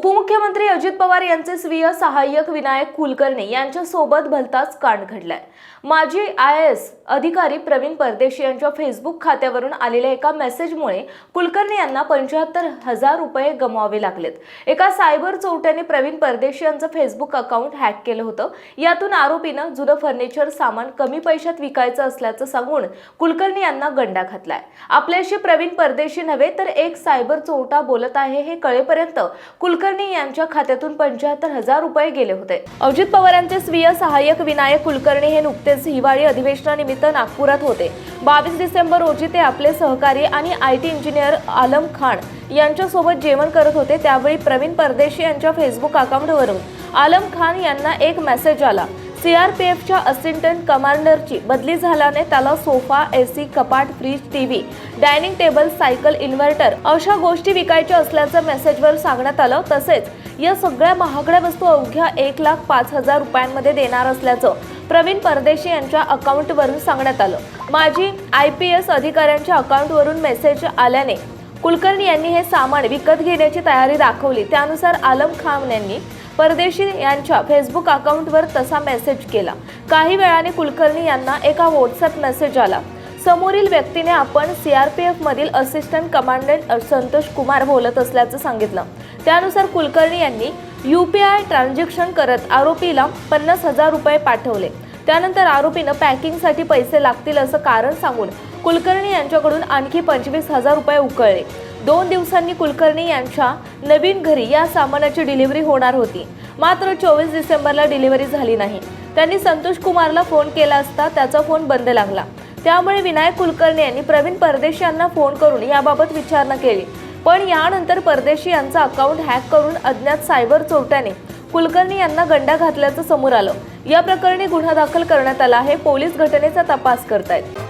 उपमुख्यमंत्री अजित पवार यांचे स्वीय सहाय्यक विनायक कुलकर्णी यांच्या सोबत भलताच कांड घडलाय. माजी आय एस अधिकारी प्रवीण परदेशी यांच्या फेसबुक खात्यावरून आलेल्या एका मेसेजमुळे कुलकर्णी यांना पंच्याहत्तर हजार रुपये गमवावे लागलेत. एका सायबर चोरट्याने प्रवीण परदेशी यांचं फेसबुक अकाउंट हॅक केलं होतं. यातून आरोपीनं जुनं फर्निचर सामान कमी पैशात विकायचं असल्याचं सांगून कुलकर्णी यांना गंडा घातलाय. आपल्याशी प्रवीण परदेशी नव्हे तर एक सायबर चोरटा बोलत आहे हे कळेपर्यंत कुलकर्णी यांच्या खात्यातून पंच्याहत्तर हजार रुपये गेले होते. अजित पवारांचे स्वीय सहाय्यक विनायक कुलकर्णी हे नुकतेच हिवाळी अधिवेशनानिमित्त नागपुरात होते. बावीस डिसेंबर रोजी ते आपले सहकारी आणि I T engineer Alam Khan यांच्यासोबत जेवण करत होते. त्यावेळी प्रवीण परदेशी यांच्या फेसबुक अकाउंटवरून आलम खान यांना एक मेसेज आला. सीआरपीएफच्या असिस्टंट कमांडरची बदली झाल्याने त्याला सोफा एसी कपाट fridge TV dining table cycle inverter अशा गोष्टी विकायच्या असल्याचं मेसेजवर सांगण्यात आलं. तसेच या सगळ्या महागड्या वस्तू अवघ्या एक लाख पाच हजार रुपयांमध्ये देणार असल्याचं प्रवीण परदेशी यांच्या अकाउंटवरून सांगण्यात आलं. माजी आय पी एस अधिकाऱ्यांच्या अकाउंटवरून मेसेज आल्याने कुलकर्णी यांनी हे सामान विकत घेण्याची तयारी दाखवली. त्यानुसार आलम खान यांनी परदेशी यांच्या फेसबुक अकाउंटवर तसा मेसेज केला. काही वेळाने कुलकर्णी यांना एका व्हॉट्सअप मेसेज आला. समोरील व्यक्तीने आपण सी आर पी एफमधील असिस्टंट कमांडंट संतोष कुमार बोलत असल्याचं सांगितलं. त्यानुसार कुलकर्णी यांनी यू पी आय ट्रान्झॅक्शन करत आरोपीला पन्नास हजार रुपये पाठवले. त्यानंतर आरोपीनं पॅकिंगसाठी पैसे लागतील असं कारण सांगून कुलकर्णी यांच्याकडून आणखी पंचवीस हजार रुपये उकळले. दोन दिवसांनी कुलकर्णी यांच्या नवीन घरी या सामानाची डिलिव्हरी होणार होती. मात्र चोवीस डिसेंबरला डिलिव्हरी झाली नाही. त्यांनी संतोष कुमारला फोन केला असता त्याचा फोन बंद लागला. त्यामुळे विनायक कुलकर्णी यांनी प्रवीण परदेशी यांना फोन करून याबाबत विचारणा केली. पण यानंतर परदेशी यांचं अकाउंट हॅक करून अज्ञात सायबर चोरट्याने कुलकर्णी यांना गंडा घातल्याचं समोर आलं. या प्रकरणी गुन्हा दाखल करण्यात आला आहे. पोलीस घटनेचा तपास करतायत.